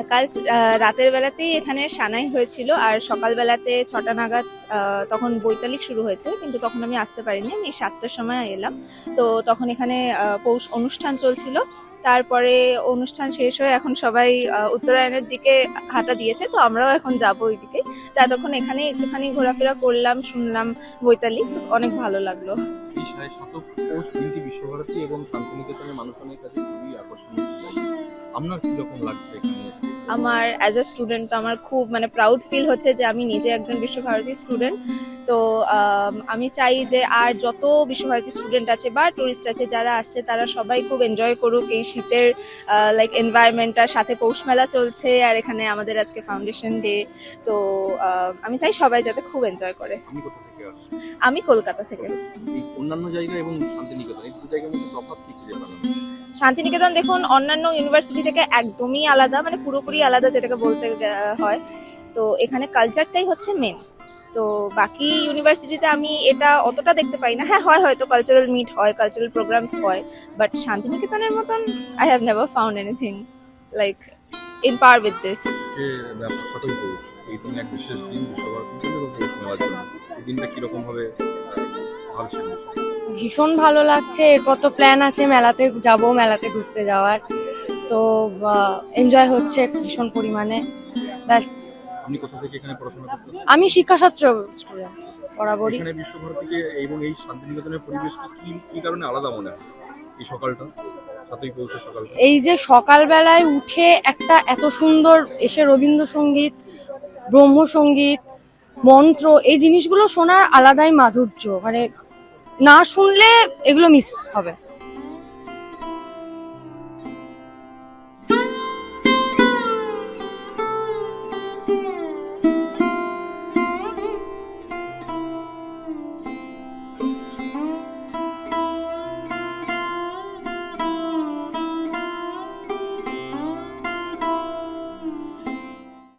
আচ্ছা কাল রাতের বেলাতেই এখানে সানাই হয়েছিল আর সকালবেলাতে ছটা নাগাদ তখন বৈতালিক শুরু হয়েছে, কিন্তু তখন আমি আসতে পারিনি। আমি সাতটার সময় এলাম। তো তখন এখানে পৌষ, অনুষ্ঠান চলছিল। তারপরে অনুষ্ঠান শেষ হয়ে এখন সবাই উত্তরায়ণের দিকে হাঁটা দিয়েছে। তো আমরাও এখন যাব ওই দিকে তা তখন এখানে একটুখানি ঘোরাফেরা করলাম শুনলাম বৈতালি অনেক ভালো লাগল। বিশ্বভারতী এবং শান্তিনিকেতনের মানুষজনের কাছে খুবই আকর্ষণীয় আপনার কীরকম লাগছে এখানে আমার অ্যাজ আ স্টুডেন্ট তো আমার খুব মানে প্রাউড ফিল হচ্ছে যে আমি নিজে একজন বিশ্বভারতী স্টুডেন্ট তো আমি চাই যে আর যত বিশ্বভারতী স্টুডেন্ট আছে বা টুরিস্ট আছে যারা আসছে তারা সবাই খুব এনজয় করুক এই শীতের লাইক এনভায়রনমেন্টটার সাথে পৌষ মেলা চলছে আর এখানে আমাদের আজকে ফাউন্ডেশন ডে তো আমি চাই সবাই যাতে খুব এনজয় করে। আমি কলকাতা থেকে। অন্যান্য জায়গা এবং শান্তিনিকেতন এই দু জায়গার মধ্যে তফাৎ কি খুঁজে পেলাম শান্তিনিকেতন দেখুন অন্যান্য ইউনিভার্সিটি থেকে একদমই আলাদা মানে পুরোপুরি আলাদা যেটাকে বলতে হয়। তো এখানে কালচারটাই হচ্ছে মেন তো বাকি ইউনিভার্সিটিতে আমি এটা অতটা দেখতে পাই না। হ্যাঁ হয় হয়তো কালচারাল মিট হয় কালচারাল প্রোগ্রামস হয় বাট শান্তিনিকেতনের মতন I have never found anything like in par with this এই দিন এক বিশেষ দিন দিনটা কীরকম ভাবছেন ভীষণ ভালো লাগছে। এরপর তো প্ল্যান আছে মেলাতে যাব মেলাতে ঘুরতে যাওয়ার। তো এনজয় হচ্ছে ভীষণ পরিমাণে। ব্যাস। আপনি কোথা থেকে এখানে পড়াশোনা আমি শিক্ষাশাস্ত্র স্টুডেন্ট বরাবরই এখানে বিশ্বভারতীকে এবং এই শান্তিনিকেতনের পরিবেশটা কি কি কারণে আলাদা মনে হয় এই সকালটা? সাতই পৌষের সকালটা? এই যে সকালবেলায় উঠে একটা এত সুন্দর এসে রবীন্দ্রসঙ্গীত ব্রহ্মসঙ্গীত মন্ত্র এই জিনিসগুলো শোনার আলাদাই মাধুর্য। মানে না শুনলে এগুলো মিস হবে।